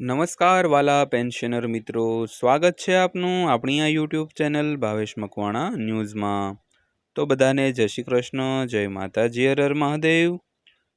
નમસ્કાર વાલા પેન્શનર મિત્રો. સ્વાગત છે આપનું આપણી આ યુટ્યુબ ચેનલ ભાવેશ મકવાણા ન્યૂઝમાં. તો બધાને જય શ્રી કૃષ્ણ, જય માતાજી, હર મહાદેવ.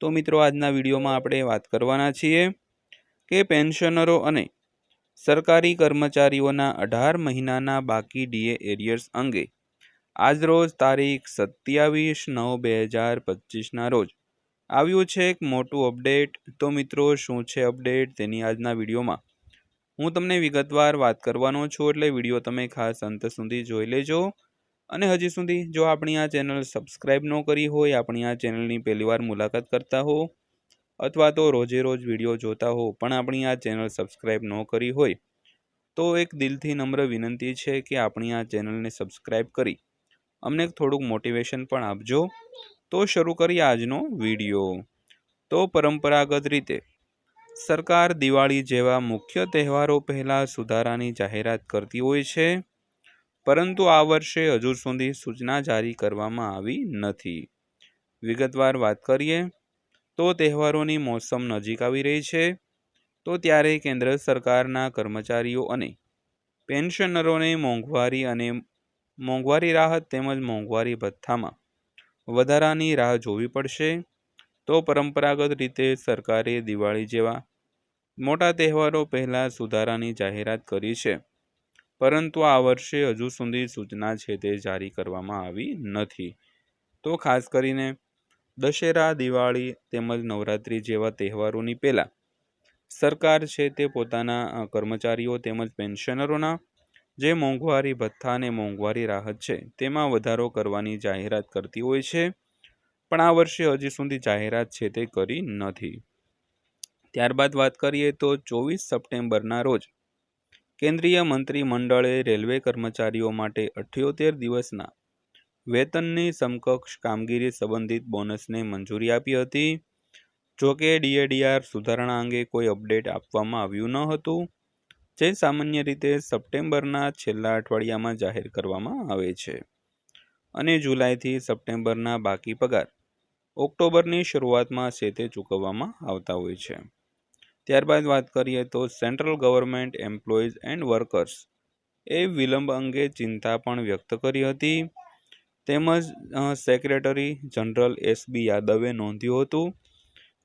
તો મિત્રો, આજના વિડીયોમાં આપણે વાત કરવાના છીએ કે પેન્શનરો અને સરકારી કર્મચારીઓના અઢાર મહિનાના બાકી ડીએ એરિયર્સ અંગે આજરોજ તારીખ સત્યાવીસ નવ બે હજાર પચીસના રોજ આવ્યું છે એક મોટું અપડેટ. તો મિત્રો, શું છે અપડેટ તેની આજના વિડીયોમાં? હું તમને વિગતવાર વાત કરવાનો છું, એટલે વીડિયો તમે ખાસ અંત સુધી જોઈ લેજો. અને હજી સુધી જો આપણી આ ચેનલ સબસ્ક્રાઈબ ન કરી હોય, આપણી આ ચેનલની પહેલીવાર મુલાકાત કરતા હો, અથવા તો રોજે રોજ વીડિયો જોતા હો, પણ આપણી આ ચેનલ સબસ્ક્રાઈબ ન કરી હોય, તો એક દિલથી નમ્ર વિનંતી છે કે આપણી આ ચેનલને સબસ્ક્રાઈબ કરી. અમને થોડુંક મોટિવેશન પણ આપજો. તો શરૂ કરીએ આજનો વીડિયો. તો પરંપરાગત રીતે, સરકાર દિવાળી જેવા મુખ્ય તહેવારો પહેલાં સુધારાની જાહેરાત કરતી હોય છે, પરંતુ આ વર્ષે હજુ સુધી સૂચના જારી કરવામાં આવી નથી. વિગતવાર વાત કરીએ, તો તહેવારોની મોસમ નજીક આવી રહી છે, તો ત્યારે કેન્દ્ર સરકારના કર્મચારીઓ અને પેન્શનરોને મોંઘવારી અને મોંઘવારી રાહત તેમજ મોંઘવારી ભથ્થામાં વધારાની રાહ જોવી પડશે. તો પરંપરાગત રીતે સરકારે દિવાળી જેવા મોટા તહેવારો પહેલાં સુધારાની જાહેરાત કરી છે. પરંતુ આ વર્ષે હજુ સુધી સૂચના છે તે જારી કરવામાં આવી નથી. તો ખાસ કરીને દશેરા, દિવાળી તેમજ નવરાત્રિ જેવા તહેવારોની પહેલાં સરકાર છે તે પોતાના કર્મચારીઓ તેમજ પેન્શનરોના જે મોંઘવારી, ભથ્થા અને મોંઘવારી રાહત છે, તેમાં વધારો કરવાની જાહેરાત કરતી હોય છે. પણ આ વર્ષે હજી સુધી જાહેરાત છે તે કરી નથી. ત્યારબાદ વાત કરીએ તો ચોવીસ સપ્ટેમ્બરના રોજ કેન્દ્રીય મંત્રીમંડળે રેલવે કર્મચારીઓ માટે અઠ્યોતેર દિવસના વેતનની સમકક્ષ કામગીરી સંબંધિત બોનસને મંજૂરી આપી હતી. જોકે ડીએડીઆર સુધારણા અંગે કોઈ અપડેટ આપવામાં આવ્યું ન હતું. જે સામાન્ય રીતે સપ્ટેમ્બરના છેલ્લા અઠવાડિયામાં જાહેર કરવામાં આવે છે. અને જુલાઈથી સપ્ટેમ્બરના બાકી પગાર ઓક્ટોબરની શરૂઆતમાં છે તે ચૂકવવામાં આવતા હોય છે. ત્યારબાદ વાત કરીએ તો central government employees and workers એ વિલંબ અંગે ચિંતા પણ વ્યક્ત કરી હતી. તેમજ સેક્રેટરી જનરલ એસ બી યાદવે નોંધ્યું હતું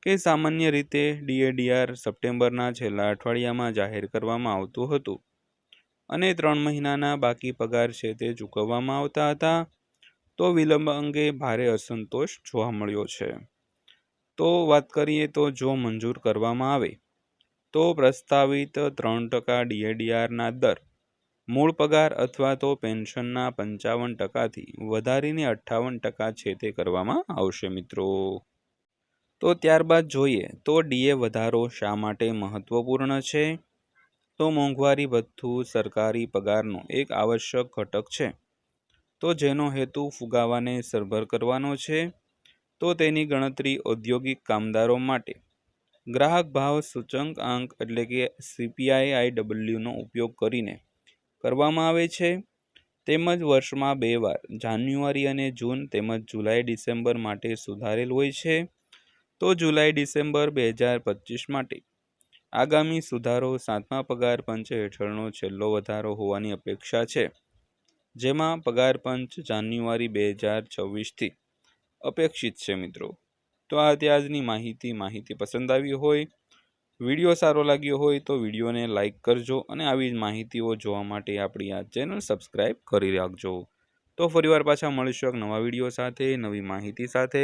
કે સામાન્ય રીતે ડીએડીઆર સપ્ટેમ્બરના છેલ્લા અઠવાડિયામાં જાહેર કરવામાં આવતું હતું અને ત્રણ મહિનાના બાકી પગાર છે તે ચૂકવવામાં આવતા હતા, તો વિલંબ અંગે ભારે અસંતોષ જોવા મળ્યો છે. તો વાત કરીએ તો જો મંજૂર કરવામાં આવે, તો પ્રસ્તાવિત ત્રણ ટકા ડીએડીઆરના દર, મૂળ પગાર અથવા તો પેન્શનના પંચાવન ટકાથી વધારીને અઠ્ઠાવન ટકા છે તે કરવામાં આવશે મિત્રો. તો ત્યારબાદ જોઈએ તો ડીએ વધારો શા માટે મહત્વપૂર્ણ છે? તો મોંઘવારી ભથ્થું, સરકારી પગારનો એક આવશ્યક ઘટક છે. તો જેનો હેતુ ફુગાવાને સરભર કરવાનો છે. તો તેની ગણતરી ઔદ્યોગિક કામદારો માટે. ગ્રાહક ભાવ સૂચંક આંક એટલે કે સીપીઆઈ આઈડબલ્યુનો ઉપયોગ કરીને કરવામાં આવે છે. તેમજ વર્ષમાં બે વાર, જાન્યુઆરી અને જૂન તેમજ જુલાઈ, ડિસેમ્બર માટે સુધારેલ હોય છે. તો જુલાઈ, ડિસેમ્બર બે હજાર પચીસ માટે આગામી સુધારો સાતમા પગાર પંચ હેઠળનો છેલ્લો વધારો હોવાની અપેક્ષા છે, જેમાં પગાર પંચ જાન્યુઆરી બે હજાર છવ્વીસથી અપેક્ષિત છે મિત્રો. તો આ ત્યાજની માહિતી. માહિતી પસંદ આવી હોય, વીડિયો સારો લાગ્યો હોય તો વિડીયોને લાઇક કરજો અને આવી જ માહિતીઓ જોવા માટે આપણી આ ચેનલ સબસ્ક્રાઈબ કરી રાખજો. તો ફરીવાર પાછા મળીશું એક નવા વીડિયો સાથે, નવી માહિતી સાથે.